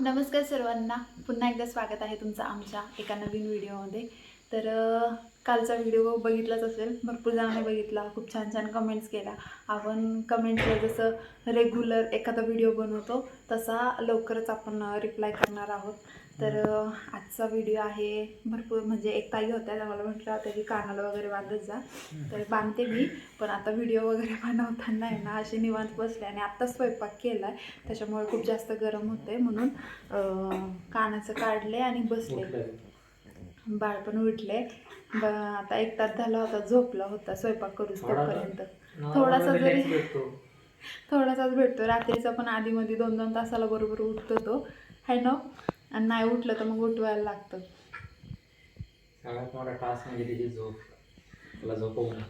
नमस्कार सर्वांना. पुन्हा एकदा स्वागत आहे तुमचं आमच्या एका नवीन व्हिडिओमध्ये. तर कालचा व्हिडिओ बघितलाच असेल. भरपूर जणांनी बघितला. खूप छान छान कमेंट्स केला. आपण कमेंट्सला जसं रेग्युलर एखादा व्हिडिओ बनवतो तसा लवकरच आपण रिप्लाय करणार आहोत. तर आजचा व्हिडिओ आहे भरपूर म्हणजे एक ताई होत्या त्या मला म्हटलं होत्या की कानाला वगैरे बांधत जा. तर बांधते मी पण आता व्हिडिओ वगैरे बनवताना आहे ना असे निवांत बसले आणि आत्ताच स्वयंपाक केला आहे त्याच्यामुळे खूप जास्त गरम होते म्हणून कानाचं काढले आणि बसले. बाळ पण उठले. ब आता एक तास झाला होता झोपला होता स्वयंपाक करूच तोपर्यंत. थोडासा जरी- थोडासाच भेटतो. रात्रीचा पण आधीमध्ये दोन दोन तासाला बरोबर उठतो तो. है ना? आणि नाही उठलं तर मग उठवायला लागतं. सगळ्यात मोठा टास्क म्हणजे तिची झोप. तुला झोपवणं.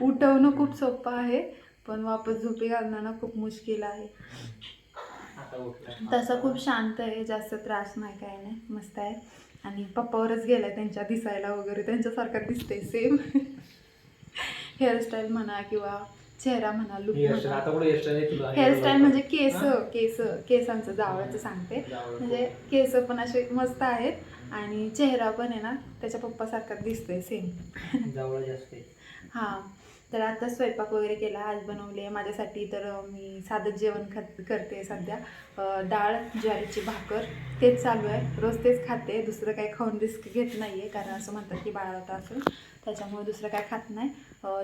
उठवणं खूप सोपं आहे पण वापस झोपी घालणं ना खूप मुश्किल आहे. तसा खूप शांत आहे जास्त त्रास नाही काय नाही. मस्त आहे. आणि पप्पावरच गेलाय त्यांच्या दिसायला वगैरे. त्यांच्यासारखं दिसते सेम हेअरस्टाईल म्हणा किंवा चेहरा म्हणा लुक हेअरस्टाईल म्हणजे केस हा? केस केसांचं जावळाचं सांगते. जावळ. म्हणजे केस पण असे मस्त आहेत आणि चेहरा पण आहे ना त्याच्या पप्पासारखा दिसतोय सेम जावळ जास्त आहे. हां. तर आता स्वयंपाक वगैरे केला आज बनवले. माझ्यासाठी तर मी साधं जेवण खात करते सध्या. डाळ ज्वारीची भाकर तेच चालू आहे. रोज तेच खाते. दुसरं काही खाऊन रिस्क घेत नाही आहे कारण असं म्हणतात की बाळाला असेल त्याच्यामुळे दुसरं काय खात नाही.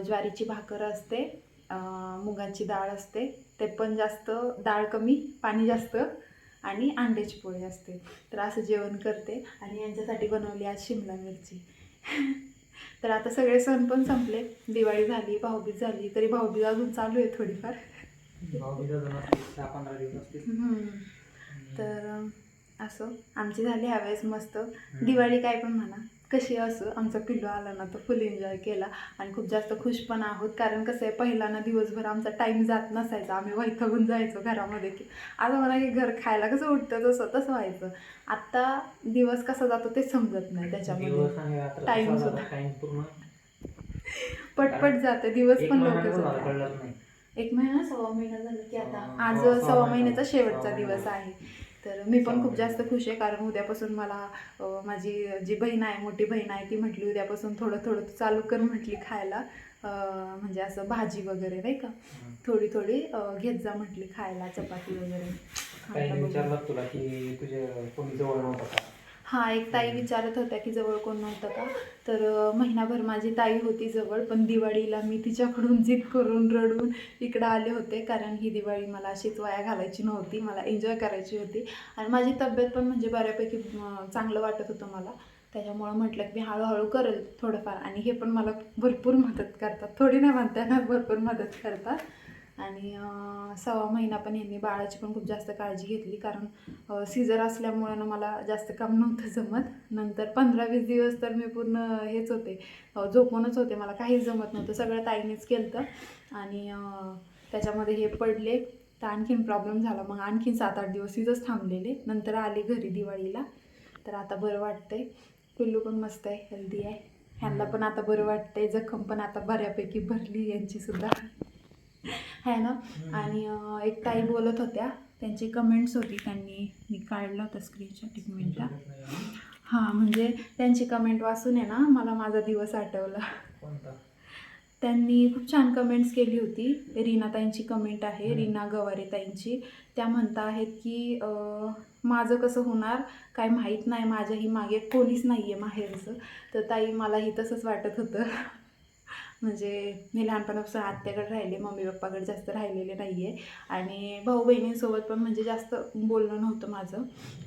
ज्वारीची भाकर असते. मुगाची डाळ असते ते पण जास्त डाळ कमी पाणी जास्त आणि अंड्याची पोळी असते. तर असं जेवण करते आणि यांच्यासाठी बनवली आज शिमला मिरची. तर आता सगळे सण पण संपले. दिवाळी झाली भाऊबीज झाली तरी भाऊबीज अजून चालू आहे थोडीफार. तर असं. आमची झाली ह्यावेळेस मस्त. दिवाळी काय पण म्हणा. कशी असो आमचा पिल्लू आला ना तो फुल एन्जॉय केला. आणि खूप जास्त खुश पण आहोत. कारण कसं आहे पहिला ना दिवसभर आमचा टाईम जात नसायचा. आम्ही वैतागून जायचो घरामध्ये की आता मला की घर खायला कसं उठतं तसं तसं व्हायचं. आत्ता दिवस कसा जातो ते समजत नाही. त्याच्यामध्ये कसा सुद्धा. पटपट जाते. दिवस पण लवकर एक महिना सव्वा महिना झाला की आता. आज सव्वा- महिन्याचा महिना. शेवटचा दिवस. आहे. तर मी पण खूप जास्त. खुश आहे कारण उद्यापासून मला माझी जी बहीण आहे मोठी बहीण आहे ती म्हटली उद्यापासून थोडं थोडं तू चालू कर म्हटली खायला. म्हणजे असं भाजी वगैरे नाही का. थोडी थोडी घेत जा म्हटली खायला चपाती वगैरे. तुला की तुझे कोणी जवळ नव्हतं का? हा एक ताई विचारत होत्या की जवळ कोण नव्हतं का? तर महिनाभर माझी ताई होती जवळ पण दिवाळीला मी तिच्याकडून जिद करून रडून इकडं आले होते कारण ही दिवाळी मला अशीच वाया घालायची नव्हती मला एन्जॉय करायची होती. आणि माझी तब्येत पण म्हणजे बऱ्यापैकी चांगलं वाटत होतं मला. त्याच्यामुळं म्हटलं की मी हळूहळू करेल थोडंफार. आणि हे पण मला भरपूर मदत करतात. थोडी नाही म्हणता येणार भरपूर मदत करतात. आणि सव्वा महिना पण यांनी बाळाची पण खूप जास्त काळजी घेतली. कारण सीझर असल्यामुळं ना मला जास्त काम नव्हतं जमत. नंतर पंधरा वीस दिवस तर मी पूर्ण हेच होते. झोपूनच होते. मला काहीच जमत नव्हतं. सगळं ताईनेच केलं आणि त्याच्यामध्ये हे पडले. तर आणखीन प्रॉब्लेम झाला. मग आणखीन सात आठ दिवस इथंच थांबलेले. नंतर आले घरी दिवाळीला. तर आता बरं वाटतंय. पिल्लू पण मस्त आहे. हेल्दी आहे. ह्यांना पण आता बरं वाटतंय. जखम पण आता बऱ्यापैकी भरली यांची सुद्धा. आहे ना? आणि एक ताई बोलत होत्या. त्यांची कमेंट्स होती त्यांनी. मी काढलं होतं स्क्रीनशॉट एक मिनटं. हां म्हणजे त्यांची कमेंट वाचून आहे ना मला माझा दिवस आठवला. त्यांनी खूप छान कमेंट्स केली होती. रीनाताईंची कमेंट आहे रीना गवारेताईंची त्या म्हणता आहेत की माझं कसं होणार काय माहीत नाही. माझ्याही मागे कोणीच नाही आहे माहेरचं. तर ताई मलाही तसंच वाटत होतं. म्हणजे मी लहानपणापासून आत्याकडे राहिले मम्मी पप्पाकडे जास्त राहिलेले नाही आहे आणि भाऊ बहिणींसोबत पण म्हणजे जास्त बोलणं नव्हतं माझं.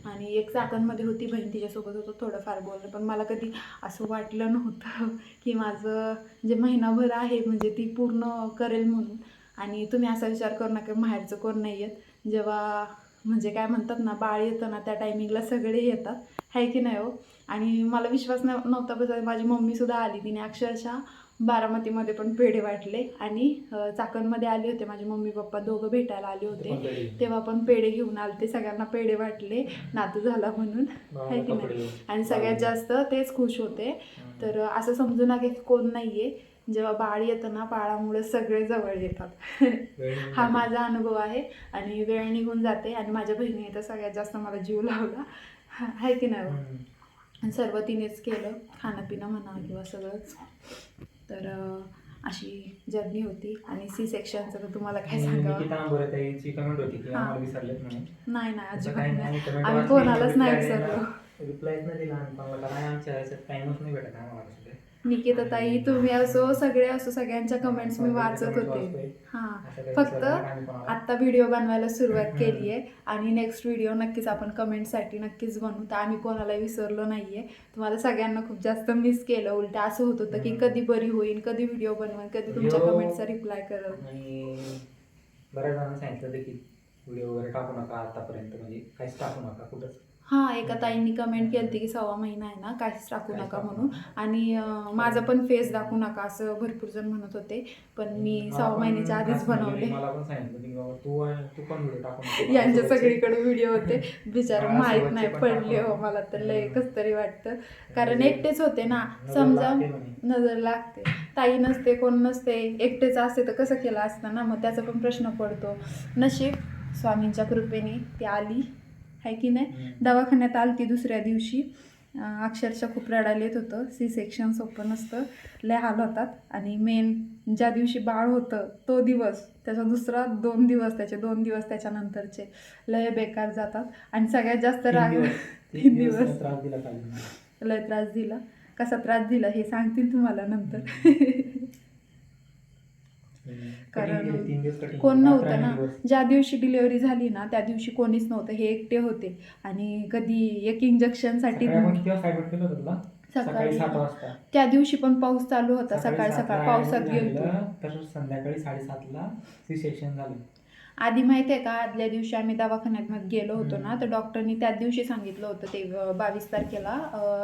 आणि एक चाकणमध्ये होती बहीण तिच्यासोबत होतं थोडंफार बोलणं. पण मला कधी असं वाटलं नव्हतं की माझं जे महिनाभर आहे म्हणजे ती पूर्ण करेल म्हणून. आणि तुम्ही असा विचार करू नका बाहेरचं कोण नाही आहेत जेव्हा म्हणजे काय म्हणतात ना बाळ येतं ना त्या टायमिंगला सगळे येतात. आहे की नाही हो? आणि मला विश्वास नव्हता बस माझी मम्मीसुद्धा आली तिने अक्षरशः बारामतीमध्ये पण पेढे वाटले आणि चाकणमध्ये आले होते. माझे मम्मी पप्पा दोघं भेटायला आले होते. तेव्हा पण पेढे घेऊन आले ते सगळ्यांना पेढे वाटले. नातू झाला म्हणून. आहे की नाही? आणि सगळ्यात जास्त तेच खुश होते. तर असं समजू नका की कोण नाही आहे जेव्हा बाळ येतं ना बाळामुळे सगळे जवळ येतात. हा. माझा अनुभव आहे. आणि वेळ निघून जाते. आणि माझ्या बहिणीने तर सगळ्यात जास्त मला जीव लावला. आहे की नाही? सर्व तिनेच केलं. खाणं पिणं म्हणा किंवा सगळंच. तर अशी जर्नी होती. आणि सी सेक्शनचं तर तुम्हाला काय सांगावं? नाही नाही अजिबात नाही. आम्ही कोणालाच नाही reply निकिता ताई तुम्ही असो सगळे असो सगळ्यांच्या कमेंट्स मी वाचत होते. हां फक्त. आत्ता व्हिडिओ बनवायला सुरुवात. केली आहे आणि नेक्स्ट व्हिडिओ नक्कीच आपण कमेंटसाठी नक्कीच बनवू तर आम्ही कोणाला विसरलो नाही आहे तुम्हाला सगळ्यांना खूप जास्त मिस केलं उलट असं होत होतं की. कधी बरी होईल कधी व्हिडिओ बनवेल कधी तुमच्या कमेंटचा रिप्लाय करेल आणि बऱ्याच जणांना सांगितलं होतं की व्हिडिओ वगैरे टाकू नका आतापर्यंत म्हणजे काहीच टाकू नका कुठंच हां एका ताईंनी कमेंट केली की सव्वा महिना आहे ना काहीच टाकू नका म्हणून. आणि माझं पण फेस दाखवू नका असं भरपूर जण म्हणत होते पण मी सव्वा महिन्याच्या आधीच म्हणजे बनवले. यांच्या सगळीकडे व्हिडिओ होते बिचार माहीत नाही पडले हो. मला तर लय. कस तरी वाटतं कारण म्हणजे एकटेच होते ना समजा. नजर लागते ताई नसते कोण नसते एकटेच असते तर कसं केलं असतं ना मग त्याचा पण प्रश्न पडतो नशीब स्वामींच्या कृपेने ती आली आहे की नाही. दवाखान्यात आली ती दुसऱ्या दिवशी. अक्षरशः खूप रडायला येत होतं. सी सेक्शन सोपं नसतं. लय हाल होतात. आणि मेन ज्या दिवशी बाळ होतं तो दिवस त्याचा दुसरा दोन दिवस त्याचे दोन दिवस त्याच्यानंतरचे लय बेकार जातात. आणि सगळ्यात जास्त राग तीन दिवस लय त्रास दिला. कसा त्रास दिला हे सांगतील तुम्हाला नंतर. कारण कोण नव्हतं ना. ज्या दिवशी डिलिव्हरी झाली ना त्या दिवशी कोणीच नव्हतं. हे एकटे होते. आणि कधी एक इंजेक्शनसाठी सकाळी त्या दिवशी पण पाऊस चालू होता. सकाळ सकाळी पावसात गेलो तर संध्याकाळी साडेसातला सी सेक्शन झालं. आधी माहिती आहे का आदल्या दिवशी आम्ही दवाखान्यात मग गेलो होतो ना तर डॉक्टरनी त्याच दिवशी सांगितलं होतं ते बावीस तारखेला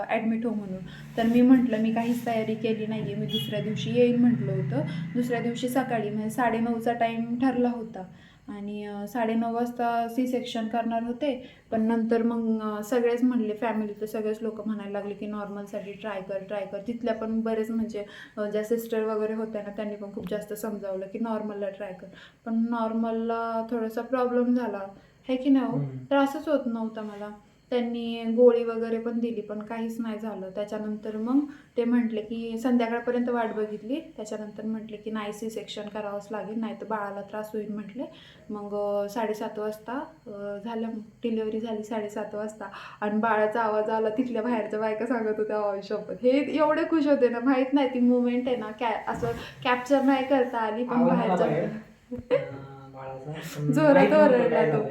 ॲडमिट हो म्हणून. तर मी म्हटलं मी काहीच तयारी केली नाही आहे मी दुसऱ्या दिवशी येईन म्हटलं होतं. दुसऱ्या दिवशी सकाळी म्हणजे साडेनऊचा टाईम ठरला होता. आणि साडेनऊ वाजता सी सेक्शन करणार होते. पण नंतर मग सगळेच म्हणले फॅमिलीचे सगळेच लोक म्हणायला लागले की नॉर्मलसाठी ट्राय कर ट्राय कर. तिथल्या पण बरेच म्हणजे ज्या सिस्टर वगैरे होत्या ना त्यांनी पण खूप जास्त समजावलं की नॉर्मलला ट्राय कर. पण नॉर्मलला थोडासा प्रॉब्लेम झाला. हे की नाही हो? हम्म. त्रासच होत नव्हता मला. त्यांनी गोळी वगैरे पण दिली पण काहीच नाही झालं. त्याच्यानंतर मग ते म्हटले की संध्याकाळपर्यंत वाट बघितली. त्याच्यानंतर म्हटले की नाही सी सेक्शन करावंच लागेल नाही तर बाळाला त्रास होईल म्हटले. मग साडेसात वाजता झालं मग. डिलिव्हरी झाली साडेसात वाजता. आणि बाळाचा आवाज आला तिथल्या बाहेरच्या बायका सांगत होत्या आयुष्यात हे एवढे खुश होते ना माहीत नाही ती मुवमेंट आहे ना कॅ असं कॅप्चर नाही करता आली पण बाहेरच्या जोरात ओरडला तो.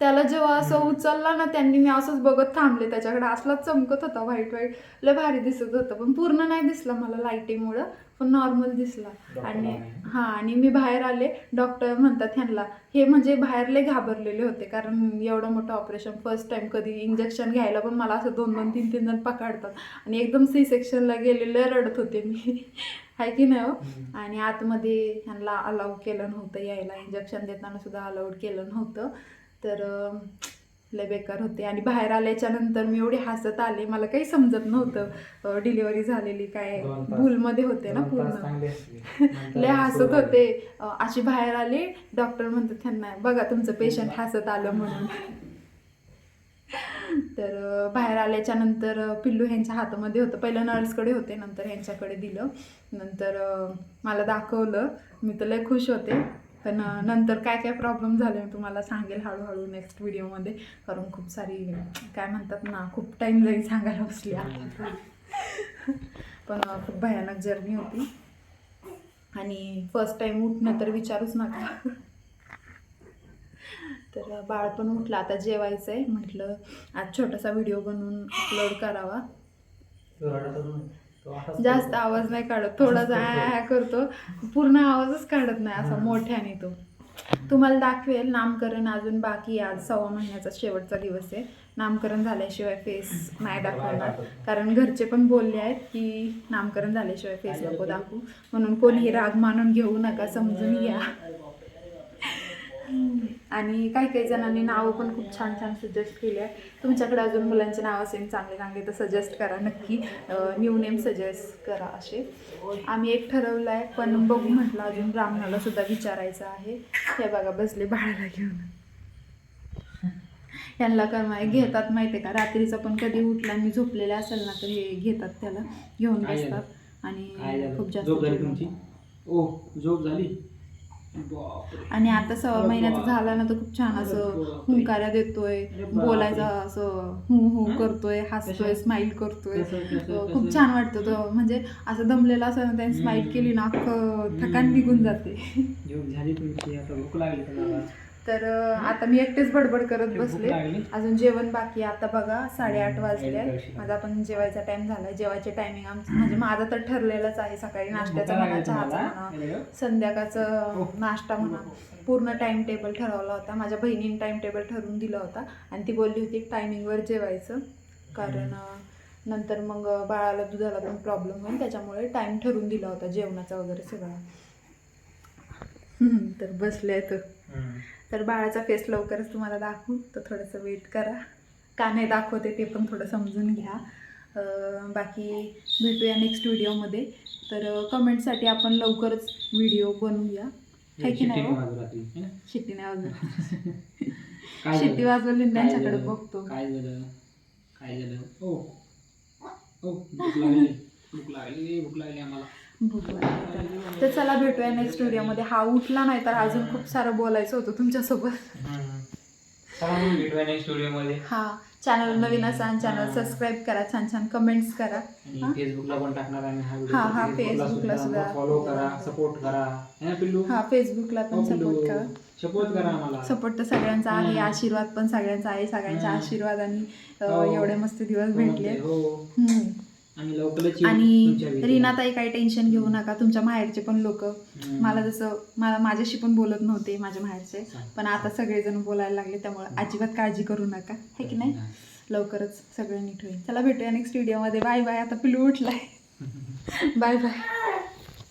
त्याला जेव्हा असं. उचलला ना त्यांनी मी असंच बघत थांबले. त्याच्याकडे असलाच चमकत होता व्हाईट व्हाईट लय भारी दिसत होतं. पण पूर्ण नाही दिसला मला लाईटिंगमुळं पण नॉर्मल दिसला. आणि. हां आणि मी बाहेर आले. डॉक्टर म्हणतात ह्यांना. हे म्हणजे बाहेर लय घाबरलेले होते. कारण एवढं मोठं ऑपरेशन फर्स्ट टाइम कधी इंजेक्शन घ्यायला पण मला असं दोन दोन तीन तीन जण पकडतात. आणि एकदम सी सेक्शनला गेलेले रडत होते मी. आहे की नाही हो. आणि आतमध्ये ह्यांना अलाउ केलं नव्हतं यायला. इंजेक्शन देताना सुद्धा अलाउड केलं नव्हतं. तर लय बेकार होते. आणि बाहेर आल्याच्यानंतर मी एवढी हसत आले मला काही समजत नव्हतं डिलिव्हरी झालेली काय. भूलमध्ये होते ना पूर्ण. लय हसत. होते. अशी बाहेर आले डॉक्टर म्हणतात त्यांना बघा तुमचं पेशंट हसत आलं म्हणून. तर बाहेर आल्याच्यानंतर पिल्लू ह्यांच्या हातामध्ये होतं. पहिलं नर्सकडे होते नंतर ह्यांच्याकडे दिलं. नंतर मला दाखवलं. मी तर लय खुश होते. पण नंतर काय काय प्रॉब्लेम झाले मी तुम्हाला सांगेल हळूहळू नेक्स्ट व्हिडिओमध्ये कारण खूप सारी काय म्हणतात ना खूप टाईम जाईल सांगायला बसली आता पण खूप भयानक जर्नी होती. आणि फर्स्ट टाइम उठणं तर विचारूच नका. तर बाळ पण उठलं. आता जेवायचं आहे म्हटलं आज छोटासा व्हिडिओ बनवून अपलोड करावा. जास्त. आवाज नाही काढत. थोडासा ॲ करतो. पूर्ण आवाजच काढत नाही असा. मोठ्याने तो. तुम्हाला दाखवेल नामकरण अजून बाकी. आज सव्वा महिन्याचा शेवटचा दिवस आहे. नामकरण झाल्याशिवाय फेस नाही दाखवणार. कारण घरचे पण बोलले आहेत की नामकरण झाल्याशिवाय फेस नको दाखवू. म्हणून कोणीही राग मानून घेऊ नका. समजून घ्या. आणि काही काही जणांनी नावं पण खूप छान छान सजेस्ट केली आहे. तुमच्याकडे अजून मुलांचे नाव असेल चांगले चांगले तर सजेस्ट करा नक्की. न्यू नेम सजेस्ट करा असे. आम्ही एक ठरवलं आहे पण बघू म्हटलं अजून ब्राह्मणाला सुद्धा विचारायचं आहे. हे बघा बसले बाळाला घेऊन. यांना काय घेतात माहिती आहे का? रात्रीचा पण कधी उठला मी झोपलेला असेल ना तर हे घेतात त्याला घेऊन? बसतात. आणि? खूप जास्त झोप झाली? आणि आता सव्वा महिन्याचं झाला ना तर खूप छान असं हुंकाऱ्या देतोय बोलायचं असं हु हु करतोय हसतोय स्माईल करतोय. खूप छान वाटतं तो. म्हणजे असं दमलेला असं ना त्याने स्माईल केली ना अख्खं थकान निघून जाते. झाली तुमची आता भूक लागली तर आता मी एकटेच बडबड करत बसले. अजून जेवण बाकी. आता बघा साडेआठ वाजले. माझा पण जेवायचा टाइम झालाय. जेवायचे टायमिंग आमचं म्हणजे माझा तर ठरलेलंच आहे सकाळी नाश्त्याचा भूक म्हणा लागली चहाचा तुम्हाला? म्हणा? संध्याकाळचं हो. नाश्ता म्हणा. पूर्ण टाइम टेबल ठरवला होता. माझ्या बहिणीने टाइम टेबल ठरवून दिला होता. आणि ती बोलली होती टायमिंगवर जेवायचं. कारण नंतर मग बाळाला दुधाला पण प्रॉब्लेम होईल त्याच्यामुळे टाइम ठरवून दिला होता जेवणाचा वगैरे सगळा. तर बसले तर. तर बाळाचा फेस लवकरच तुम्हाला दाखवू. तर थोडंसं वेट करा. का नाही दाखवते ते पण थोडं समजून घ्या. बाकी भेटूया नेक्स्ट व्हिडिओमध्ये तर कमेंटसाठी आपण लवकरच व्हिडिओ बनवूया. है की शिट्टी नाही रात्री, है? शिट्टी नाही शिट्टी? वाजवली त्यांच्याकडे? बघतो. काय झालं? काय झालं? ओ ओ भूक लागली. भूक लागली भूक लागली आम्हाला. तर. चला भेटूया नेक्स्ट व्हिडिओमध्ये हा उठला नाही तर अजून खूप सारं बोलायचं होतं तुमच्यासोबत नेक्स्ट व्हिडिओमध्ये हा चॅनल नवीन असाल चॅनल सबस्क्राईब करा छान छान कमेंट्स करा आणि हा? फेसबुकला पण टाकणार आहे हा हा, हा, फेसबुकला सुद्धा. फॉलो करा सपोर्ट करा है हा फेसबुकला पण हो, सपोर्ट पिल्लू. करा सपोर्ट करा आम्हाला सपोर्ट तर सगळ्यांचा आहे. आशीर्वाद पण सगळ्यांचा आहे सगळ्यांच्या हम्म. आशीर्वादाने अं, हो. एवढे मस्त दिवस हो, भेटले आणि. रीनाताई काही टेन्शन घेऊ नका तुमच्या माहेरचे पण लोक. मला जसं मला माझ्याशी पण बोलत नव्हते माझ्या माहेरचे. पण आता सगळेजण बोलायला लागले त्यामुळे अजिबात काळजी करू नका हे की नाही? लवकरच सगळं नीट होईल. चला भेटूया नेक्स्ट व्हिडिओमध्ये बाय बाय आता पिलू उठलाय. Bye bye.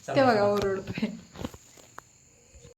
ते बघा ओरडतोय.